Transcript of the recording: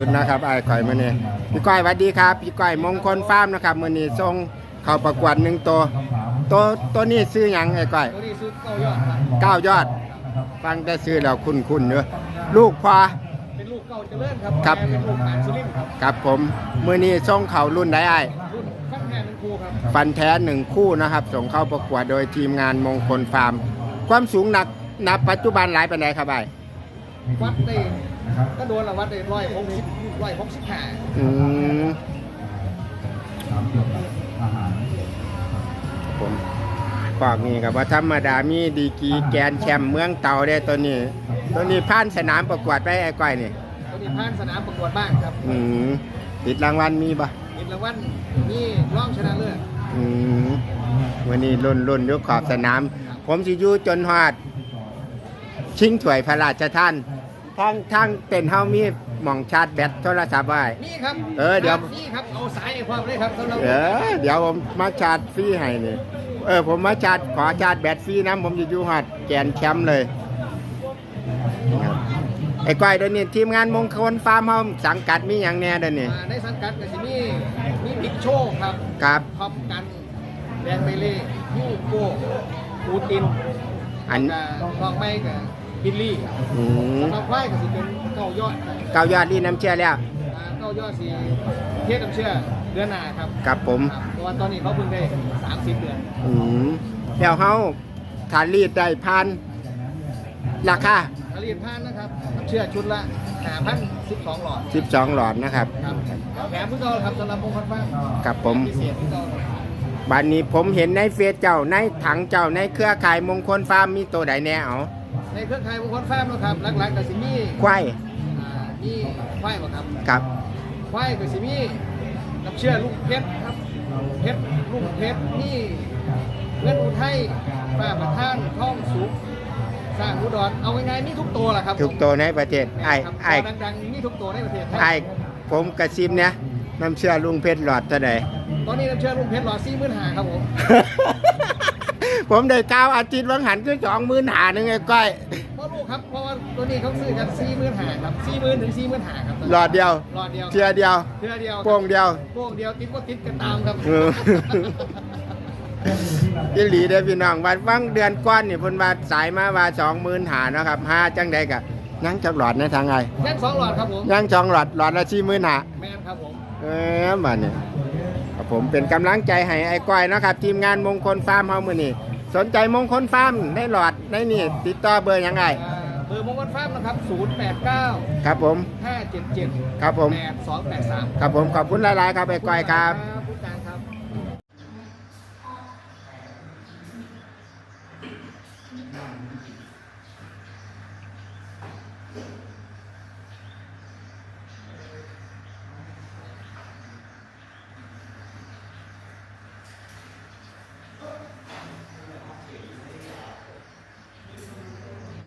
ขอบคุณนะครับไอ้ข่อยมือนี้พี่ก้อยสวัสดีครับพี่ก้อยมงคลฟาร์มนะครับมือนี้ส่งเข้าประกวดหนึ่งตัวตัวตัวนี้ซื้อหยังไอ้ก้อยตัวนี้ซื้อเก้ายอดครับเก้ายอด ฟังแต่ซื้อแล้วคุ้นคุ้นๆเนอะลูกพอเป็นลูกเก้าเจริญครับครับแม่เป็นลูกหานสุรินทร์ครับครับผมมือนี้ส่งเข้ารุ่นได้ไอ้รุ่นฟันแทนเป็นครูครับฟันแท้หนึ่งคู่นะครับ ส่งเข้าประกวดโดยทีมงานมงคลฟาร์ม ความสูงหนักนับปัจจุบันหลายปานใดครับไอ้วัดได้ ก็โดนละวัดได้ร้อยหกสิบร้อยหกสิบห้าอืมผมปอกนี่กับว่าธรรมดามีดีกรีแกนแชมป์เมืองเตาได้ตัวนี้ ตัวนี้ผ่านสนามประกวดไปไอ้ก้อยนี่ตัวนี้ผ่านสนามประกวดบ้านครับอืมติดรางวัลมีปะอีกรางวัลนี่ร่องชนะเลิศอืมวันนี้รุ่นรุ่นอยกขอบสนาม ผมสิอยู่จนฮอด ชิงถ้วยพระราชทาน ทั้งทั้งเต็นท์เฮามีหม่องชาร์จแบตโทรศัพท์ไว้ นี่ครับเออเดี๋ยว นี่ครับเอาสายไอ้ความเลยครับสำหรับเออเดี๋ยวผมมาชาร์จฟรีให้นี่เออ ผมมาชาร์จขอชาร์จแบตฟรีนะผมจะอยู่ฮอดแกนแชมป์เลยครับไอ้ก้อยเดี๋ยวนี้ทีมงานมงคลฟาร์มเฮาสังกัดมีอย่างแน่เดี๋ยวนี้อ่าในสังกัดกับที่นี่มีบิ๊กโชคครับครับท็อปกันแดงเบเล่ยูโก้ปูตินอันกับน้องไม้กับ บิลลี่อืมสำหรับควายก็สิเป็นเก้ายอดครับเก้ายอดลีน้ำเชื่อแล้ว อ่าเก้ายอดสีเทศน้ำเชื่อเดือนหน้าครับครับผม ครับเพราะว่าตอนนี้เขาเพิ่งได้30เดือนอืมแล้วเฮาถ้ารีดได้พันราคาผลิตพันนะครับน้ำเชื่อชุดละ5,012หลอด12 หลอดนะครับครับแถมผู้เก่าครับสำหรับมงคลฟ้าครับผมพิเศษผู้เก่าครับบัดนี้ผมเห็นในเฟซเจ้าในถังเจ้าในเครือข่ายมงคลฟาร์มมีตัวใดแน่เอา ในเครือข่ายมงคลฟ้านะครับหลักๆก็สิมีควายอ่ามีควายบ่ครับครับควายก็สิมีน้ำเชื่อลูกเพชรครับเพชรลูกเพชรนี่เงินอุทัยป้าประท่านท่องสุขสร้างอุดรเอาง่ายๆนี่ทุกตัวแหละครับทุกตัวในประเทศไอ้ครับไอ้ตัวดังๆนี่ทุกตัวในประเทศไทไอ้ยผมกระซิบเนี่ยน้ำเชื่อลุงเพชรหลอดเท่าใดตอนนี้น้ำเชื่อลูกเพชรหล่อซี่มื่นหาครับผมผมได้ก้าวอาทิตย์วังหันคือสองหมื่นหาหนึ่งไอ้ก้อยเพราะลูก ครับ เพราะว่าตัวนี้เขาซื้อกันซี่มื่นหาครับซี่มื่นถึงซี่มื่นหาครับหลอดเดียวหลอดเดียวเชื่อเดียวเชื่อเดียวโป้งเดียวโป้งเดียวติดก็ติดกันตามครับเออยี่หลีเด้อพี่น้องวันฟังเดือนก้อนนี่เพิ่นว่าสายมาว่าสองหมื่นหาเนาะครับห้าจังใดกะยังจักหลอดในทางไงยังสองหลอดครับผมยังสองหลอดหลอดละสี่หมื่นหาแมนครับผมเออบัดนี้ครับผมเป็นกำลังใจให้ไอ้ก้อยเนาะครับ ทีมงานมงคลฟาร์มเฮามื้อนี้สนใจมงคลฟาร์มได้หลอดได้นี่ติดต่อเบอร์ยังไง อ่าเบอร์มงคลฟ้าร์มนะครับ 089 ครับผม 577ครับผม 8283 ครับผมขอบคุณหลายๆครับไอ้ก้อยครับผู้การครับค